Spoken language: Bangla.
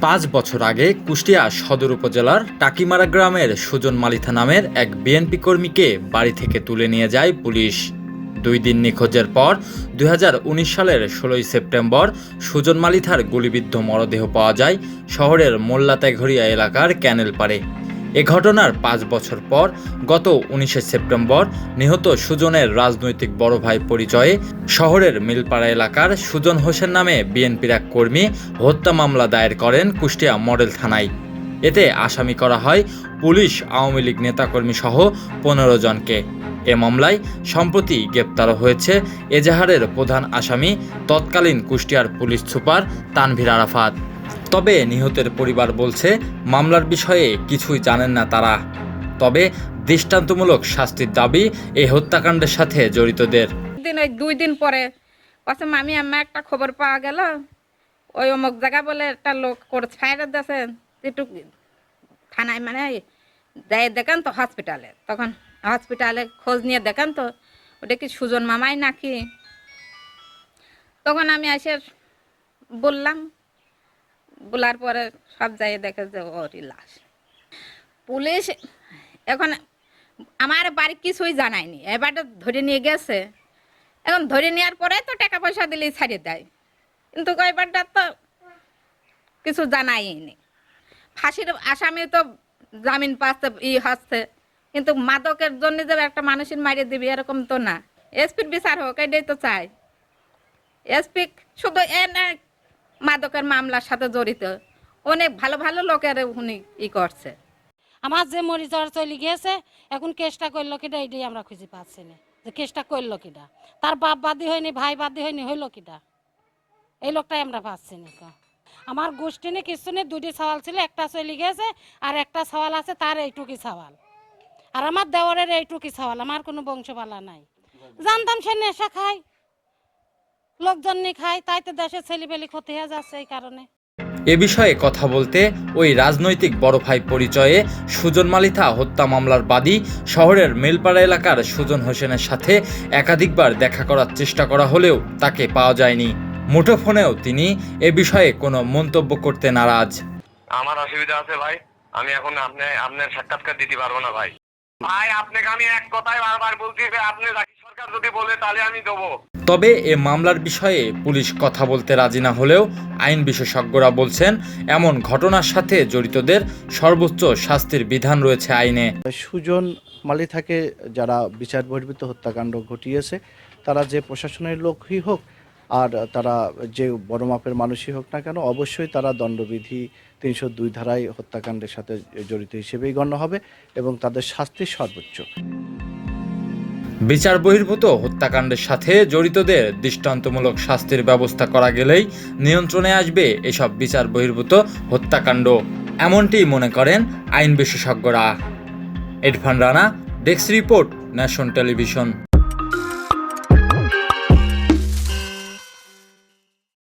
পাঁচ বছর আগে কুষ্টিয়া সদর উপজেলার টাকিমারা গ্রামের সুজন মালিথা নামের এক বিএনপি কর্মীকে বাড়ি থেকে তুলে নিয়ে যায় পুলিশ। দুই দিন নিখোঁজের পর দু হাজার উনিশ সালের ষোলোই সেপ্টেম্বর সুজন মালিথার গুলিবিদ্ধ মরদেহ পাওয়া যায় শহরের মোল্লাতাইঘরিয়া এলাকার ক্যানেল পাড়ে। এ ঘটনার পাঁচ বছর পর গত উনিশে সেপ্টেম্বর নিহত সুজনের রাজনৈতিক বড় ভাই পরিচয়ে শহরের মিলপাড়া এলাকার সুজন হোসেন নামে বিএনপির এক কর্মী হত্যা মামলা দায়ের করেন কুষ্টিয়া মডেল থানায়। এতে আসামি করা হয় পুলিশ, আওয়ামী লীগ নেতাকর্মী সহ পনেরো জনকে। এ মামলায় সম্প্রতি গ্রেপ্তার হয়েছে এজাহারের প্রধান আসামি তৎকালীন কুষ্টিয়ার পুলিশ সুপার তানভীর আরাফাত। তবে নিহতের পরিবার বলছে, মামলার বিষয়ে কিছুই জানেন না তারা। তবে দৃষ্টান্তমূলক শাস্তির দাবি এই হত্যাকাণ্ডের সাথে জড়িতদের। দিন ওই দুই দিন পরে পাশে মামি আম্মা একটা খবর পাওয়া গেল। ওই অমুক জায়গা বলে একটা লোক করে ছাইড়ে দিয়েছে একটু থানায় মানে দেয় দেখান তো হসপিটালে তখন হসপিটালে খোঁজ নিয়ে দেখান তো, ওটা কি সুজন মামাই নাকি? তখন আমি এসে বললাম বলার পরে সব জায়গায় দেখে যে, ওরই লাশ। পুলিশ এখন আমার বাড়ি কিছুই জানায়নি। এবারটা ধরে নিয়ে গেছে। এখন ধরে নেওয়ার পরে তো টাকা পয়সা দিলেই ছাড়িয়ে দেয়। কিন্তু এবারটা তো কিছু জানাইনি ফাঁসির আসামি তো জামিন পাচ্ছে, ই হচ্ছে। কিন্তু মাদকের জন্য যে একটা মানুষের মারিয়ে দিবি, এরকম তো না। এসপির বিচার হোক, এটাই তো চাই। এসপি শুধু এ না মাদকের মামলার সাথে জড়িত। অনেক ভালো ভালো লোকের উনি ই করছে। আমার যে মরি যাওয়ার চলে গিয়েছে, এখন কেসটা করল কিটা এটাই আমরা খুঁজে পাচ্ছি না যে কেসটা করল কিটা তার বাপ বাদী হয়নি, ভাই বাদী হয়নি, হইল কিটা এই লোকটাই আমরা পাচ্ছি না আমার গোষ্ঠী নিয়ে কিছু নেই দুটি সওয়াল ছিল, একটা চলে গিয়েছে আর একটা সওয়াল আছে তার এইটুকি সওয়াল। আর আমার দেওয়ারের এইটুকি সওয়াল, আমার কোনো বংশপালা নাই। জানতাম সে নেশা খায়। লোকজন নিয়ে খায় তাই তো দেশের ছেলেবেলি ক্ষতি হয়ে যাচ্ছে এই কারণে। এ বিষয়ে কথা বলতে ওই রাজনৈতিক বড় ভাই পরিচয়ে সুজন মালিথা হত্যা মামলার বাদী শহরের মেলপাড়া এলাকার সুজন হোসেনের সাথে একাধিকবার দেখা করার চেষ্টা করা হলেও তাকে পাওয়া যায়নি। মুঠোফোনেও তিনি এ বিষয়ে কোনো মন্তব্য করতে নারাজ। আমার অসুবিধা আছে ভাই আমি এখন আপনি আপনার সাক্ষাৎকার দিতে পারব না ভাই। ভাই আপনাকে আমি এক কথাই বারবার বলছি যে আপনি রাখি সরকার যদি বলে তাহলে আমি দেবো। তবে এ মামলার বিষয়ে পুলিশ কথা বলতে রাজি না হলেও আইন বিশেষজ্ঞরা বলছেন, এমন ঘটনার সাথে জড়িতদের সর্বোচ্চ শাস্তির বিধান রয়েছে আইনে। সুজন মালিথাকে যারা বিচার বহির্ভূত হত্যাকাণ্ড ঘটিয়েছে, তারা যে প্রশাসনের লোকই হোক আর তারা যে বড় মাপের মানুষই হোক না কেন, অবশ্যই তারা দণ্ডবিধি তিনশো দুই ধারায় হত্যাকাণ্ডের সাথে জড়িত হিসেবেই গণ্য হবে এবং তাদের শাস্তি সর্বোচ্চ। বিচার বহির্ভূত হত্যাকাণ্ডের সাথে জড়িতদের দৃষ্টান্তমূলক শাস্তির ব্যবস্থা করা গেলেই নিয়ন্ত্রণে আসবে এসব বিচার বহির্ভূত হত্যাকাণ্ড। এমনটি মনে করেন আইন বিশেষজ্ঞরা। Erfan Rana, desk report, nation television.